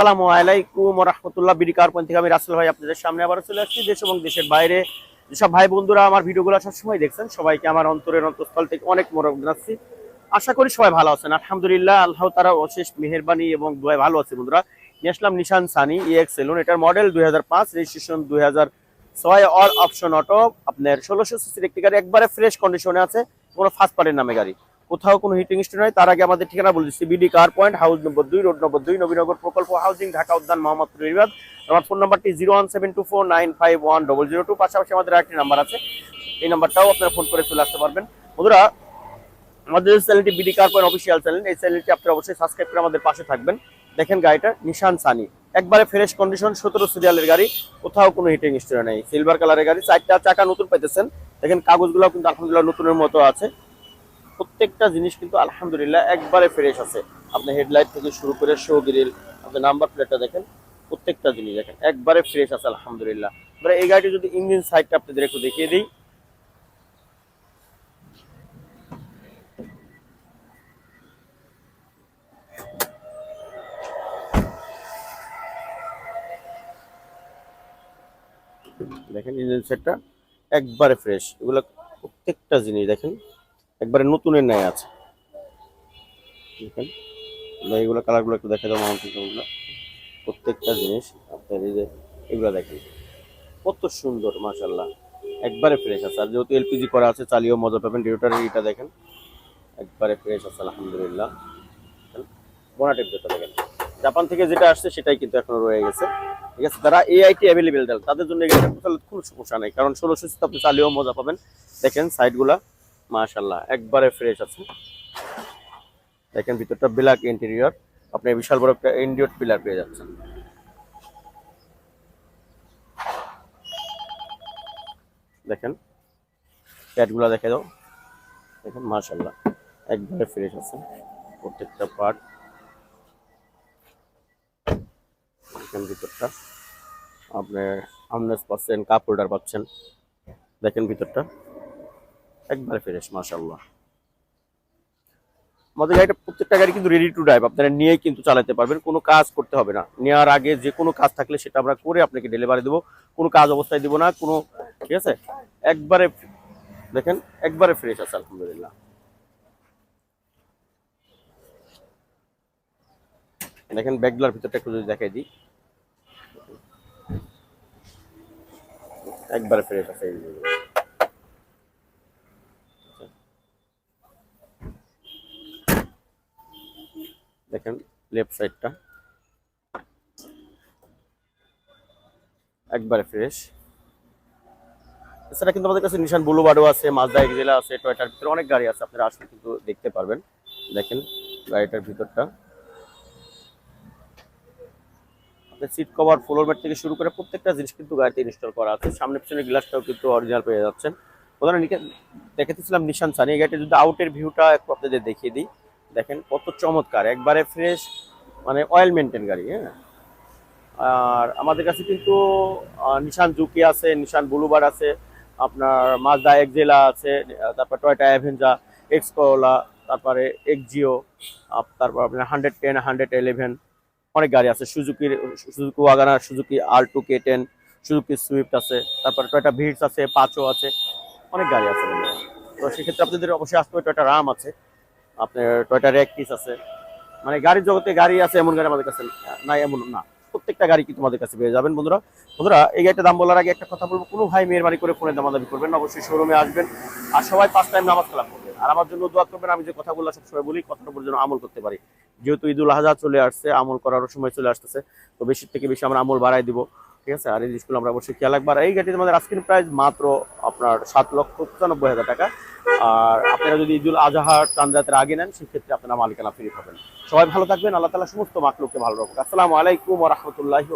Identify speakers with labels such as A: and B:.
A: আসসালামু আলাইকুম রহমতুল্লাহ। BD car point থেকে আমি রাসেল ভাই আপনাদের সামনে আবার চলে আসছি। দেশ এবং দেশের বাইরে যেসব ভাই বন্ধুরা আমার ভিডিওগুলো সবসময় দেখছেন, সবাইকে আমার অন্তরের অন্তঃস্থল থেকে অনেক মরম জানাচ্ছি। আশা করি সবাই ভালো আছেন। আলহামদুলিল্লাহ, আল্লাহ তারা অশেষ মেহেরবানি এবং দোয়াই ভালো আছে বন্ধুরা। নিয়ে আসলাম নিশান সানি ইএক্স সেলুন এটার মডেল দুই হাজার পাঁচ রেজিস্ট্রেশন দুই হাজার ছয় অল অপশন অটো আপনার ষোলোশো সিসির একটি গাড়ি, একবারে ফ্রেশ কন্ডিশনে আছে, কোনো ফার্স্ট পার্টির নামে গাড়ি। কোথাও কোনো হিটিং স্টোর নয় তার আগে আমাদের ঠিকানা বলছি BD Car Point house number দুই রোড নম্বর দুই, নবীনগর প্রকল্প হাউজিং ঢাকা উদ্যান, মোহাম্মদপুর ইরিবাদ আমার ফোন নাম্বারটি zero one seven two four nine five one double zero two পাশাপাশি আমাদের একটি নাম্বার আছে। এই নাম্বারটাও আপনারা ফোন করে চলে আসতে পারবেন। বন্ধুরা, আমাদের চ্যানেলটি BD Car Point official channel এই চ্যানেলটি আপনারা অবশ্যই সাবস্ক্রাইব করে আমাদের পাশে থাকবেন। দেখেন গাড়িটা নিশান সানি একবারে ফ্রেশ কন্ডিশন সতেরো সিরিয়ালের গাড়ি। কোথাও কোনো হিটিং স্টোরে নেই। সিলভার কালারের গাড়ি, চারটা চাকা নতুন পাইতেছেন। দেখেন কাগজগুলো কিন্তু আলহামদুলিল্লাহ নতুনের মতো আছে। প্রত্যেকটা জিনিস কিন্তু আলহামদুলিল্লাহ একবারে ফ্রেশ আছে। আপনি হেডলাইট থেকে শুরু করে শো গ্রিল আপনি নাম্বার প্লেটটা দেখেন, প্রত্যেকটা জিনিস দেখেন, একবারে ফ্রেশ আছে আলহামদুলিল্লাহ। এবারে এই গাড়িটি যদি ইঞ্জিন সাইডটা আপনাদের একটু দেখিয়ে দিই। দেখেন ইঞ্জিন সেটটা একবারে ফ্রেশ এগুলো প্রত্যেকটা জিনিস দেখেন। একবারে নতুনের ন্যায় আছে। এইগুলো কালারগুলো একটু দেখে দেবো মাউন্টেনগুলো প্রত্যেকটা জিনিস আপনার এই যে এগুলো দেখেন। কত সুন্দর মাশাল্লাহ একবারে ফ্রেশ আছে। আর যেহেতু এলপিজি করা আছে, চালিয়েও মজা পাবেন। ডিউটার এটা দেখেন, একবারে ফ্রেশ আছে, আলহামদুলিল্লাহ। বোনাটের যেটা দেখেন। জাপান থেকে যেটা আসছে, সেটাই কিন্তু এখনও রয়ে গেছে। ঠিক আছে, যারা এআইটি অ্যাভেলেবেল তাদের জন্য এটা কোনো সমস্যা নেই। কারণ ষোলোশো আপনি চালিয়েও মজা পাবেন। দেখেন সাইডগুলা মাশাল্লাহ একবারে ফ্রেশ আছে। দেখেন ভিতরটা ব্ল্যাক ইন্টেরিয়র আপনি বিশাল বড় একটা ইন্ডিয়ট পিলার পেয়ে যাচ্ছেন। দেখেন প্যাডগুলো দেখে দাও। দেখেন মাশাল্লাহ একবারে ফ্রেশ আছে প্রত্যেকটা পার্ট দেখেন ভিতরটা, আপনি আমনেস পাচ্ছেন কাপ হোল্ডার পাচ্ছেন। দেখেন ভিতরটা। একবারে ফ্রেশ মাশাল্লাহ আমাদের গাড়িটা প্রত্যেকটা গাড়ি কিন্তু রেডি টু ড্রাইভ আপনারা নিয়েই কিন্তু চালাতে পারবেন, কোনো কাজ করতে হবে না। নেওয়ার আগে যে কোনো কাজ থাকলে সেটা আমরা করে আপনাকে ডেলিভারি দেবো, কোনো কাজ অবস্থায় দিব না, কোনো, ঠিক আছে? একবারে, দেখেন, একবারে ফ্রেশ আছে, আলহামদুলিল্লাহ। দেখেন, ব্যাগগুলোর ভিতরটা একটু যদি দেখাই দিই। একবারে ফ্রেশ আছে দেখেন লেফট সাইডটা একবারে ফ্রেশ এছাড়া কিন্তু আমাদের কাছে নিশান বুলুবার্ডও আছে মাজদা এক্সেলা আছে টয়টার ভিতরে অনেক গাড়ি আছে, আপনারা আসলে কিন্তু দেখতে পারবেন। দেখেন গাড়িটার ভিতরটা। আপনার সিট কভার ফ্লোর ম্যাট থেকে শুরু করে প্রত্যেকটা জিনিস কিন্তু গাড়িতে ইনস্টল করা আছে। সামনে পিছনে গ্লাসটাও কিন্তু অরিজিনাল পেয়ে যাচ্ছেন। ওখানে দেখেছিলাম নিশান সানি গাড়িটা যদি আউটের ভিউটা একটু আপনাদের দেখিয়ে দিই। দেখেন কত চমৎকার, একবারে ফ্রেশ মানে অয়েল মেনটেন গাড়ি হ্যাঁ? আর আমাদের কাছে কিন্তু নিশান জুকি আছে নিশান বুলুবার আছে, আপনার মাজদা এক্সেলা আছে, তারপর টয়টা অ্যাভেঞ্জা এক্স করোলা তারপরে এক্সজিও তারপর আপনার হান্ড্রেড টেন হান্ড্রেড ইলেভেন অনেক গাড়ি আছে। সুজুকির Suzuki Wagon R Suzuki Alto K ten Suzuki Swift আছে, তারপরে টয়টা ভিডস আছে পাঁচও আছে, অনেক গাড়ি আছে। তো সেক্ষেত্রে আপনাদের অবশ্যই আসতে হবে টয়টা রাম আছে। আপনার টয়টা র্যাকটিস আছে। মানে গাড়ির জগতে গাড়ি আছে, এমন গাড়ি আমাদের কাছে নাই, এমন না। প্রত্যেকটা গাড়ি কিন্তু আমাদের কাছে পেয়ে যাবেন বন্ধুরা। বন্ধুরা, এই গাড়িটা দাম বলার আগে একটা কথা বলব। কোনো ভাই মেহরবানি করে ফোনে দামাদামি করবেন অবশ্যই শোরুমে আসবেন আর সবাই পাঁচ টাইম নামাজ কালাম করবেন। আর আমার জন্য দোয়া করবেন, আমি যে কথাগুলো সব সবসময় বলি, কথাটা উপর যেন আমল করতে পারি। যেহেতু ঈদুল আজহা চলে আসছে, আমল করারও সময় চলে আসতেছে, তো বেশি থেকে বেশি আমরা আমল বাড়াই দিব। ঠিক আছে? আর এই জিনিসগুলো আমরা অবশ্যই খেয়াল রাখব। আর এই গাড়িতে আমাদের আজকের প্রাইস মাত্র আপনার সাত লক্ষ পঁচানব্বই হাজার টাকা। আর আপনারা যদি ঈদুল আজহার চান্দাতের আগে নেন, সেক্ষেত্রে আপনারা মালিকানা ফ্রি পাবেন। সবাই ভালো থাকবেন। আল্লাহ তালা সমস্ত মাকলুককে ভালো রাখবেন আসসালামু আলাইকুম রহমতুল্লাহি